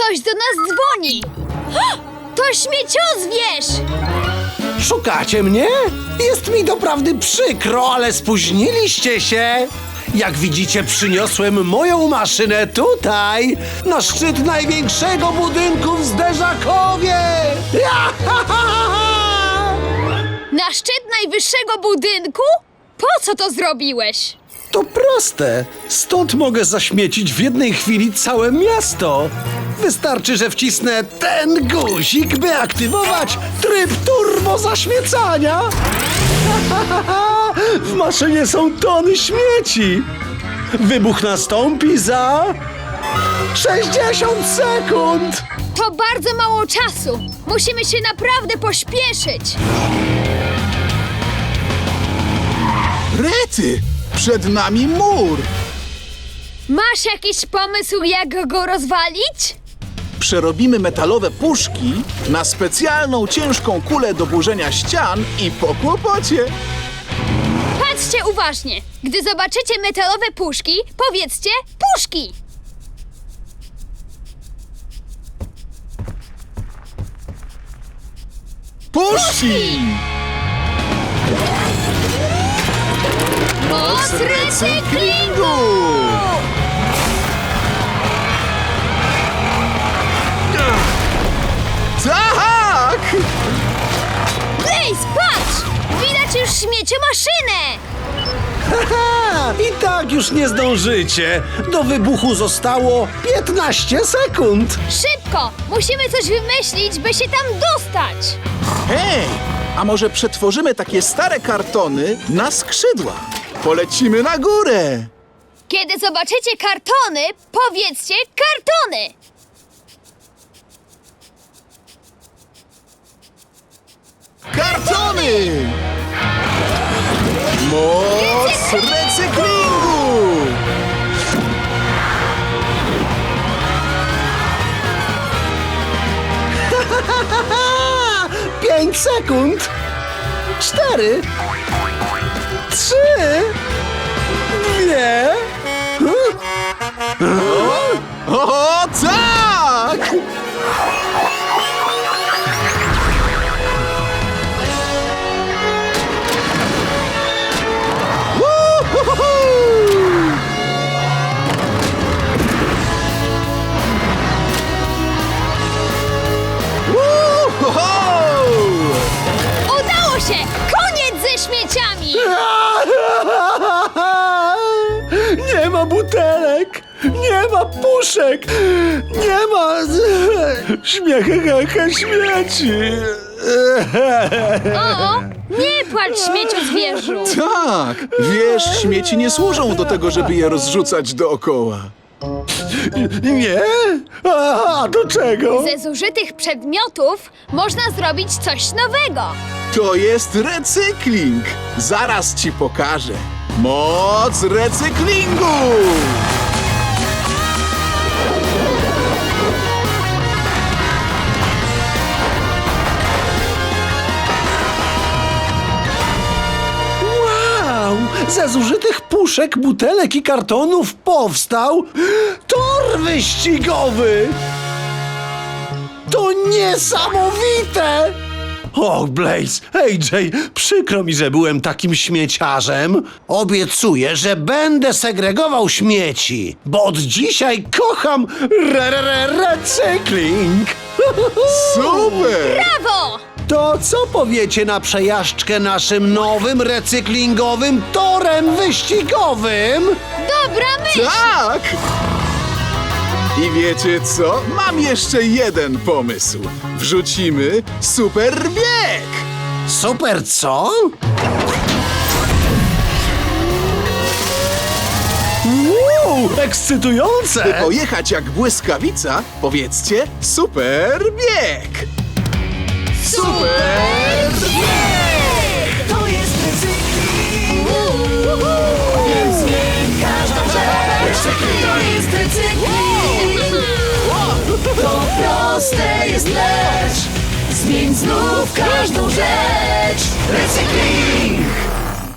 Ktoś do nas dzwoni! To śmieciozwierz! Szukacie mnie? Jest mi doprawdy przykro, ale spóźniliście się. Jak widzicie, przyniosłem moją maszynę tutaj, na szczyt największego budynku w Zderzakowie. Na szczyt najwyższego budynku? Po co to zrobiłeś? To proste. Stąd mogę zaśmiecić w jednej chwili całe miasto. Wystarczy, że wcisnę ten guzik, by aktywować tryb turbo zaśmiecania. W maszynie są tony śmieci. Wybuch nastąpi za 60 sekund. To bardzo mało czasu. Musimy się naprawdę pośpieszyć. Rety! Przed nami mur! Masz jakiś pomysł, jak go rozwalić? Przerobimy metalowe puszki na specjalną ciężką kulę do burzenia ścian i po kłopocie. Patrzcie uważnie. Gdy zobaczycie metalowe puszki, powiedzcie puszki. Puszki! Moc recyklingu! Tak! Blaze, patrz! Widać już śmieciomaszynę! Ha, I tak już nie zdążycie. Do wybuchu zostało 15 sekund. Szybko! Musimy coś wymyślić, by się tam dostać! Hej! A może przetworzymy takie stare kartony na skrzydła? Polecimy na górę! Kiedy zobaczycie kartony, powiedzcie kartony! Kartony! Moc recyklingu! 5 sekund. 4 3 2 się! Koniec ze śmieciami! Nie ma butelek, nie ma puszek, nie ma śmiechy, śmieci. O, nie płacz śmieciu zwierzu! Tak! Wiesz, śmieci nie służą do tego, żeby je rozrzucać dookoła. Nie? A do czego? Ze zużytych przedmiotów można zrobić coś nowego. To jest recykling! Zaraz ci pokażę. Moc recyklingu! Wow! Ze zużytych puszek, butelek i kartonów powstał tor wyścigowy! To niesamowite! Och, Blaze, AJ, przykro mi, że byłem takim śmieciarzem. Obiecuję, że będę segregował śmieci, bo od dzisiaj kocham re, re, re, recykling. Super! Brawo! To co powiecie na przejażdżkę naszym nowym recyklingowym torem wyścigowym? Dobra myśl! Tak! I wiecie co? Mam jeszcze jeden pomysł. Wrzucimy super bieg! Super co? Wow, ekscytujące! By pojechać jak błyskawica, powiedzcie super bieg! Super proste jest lecz. Zmień znów każdą rzecz. Recykling!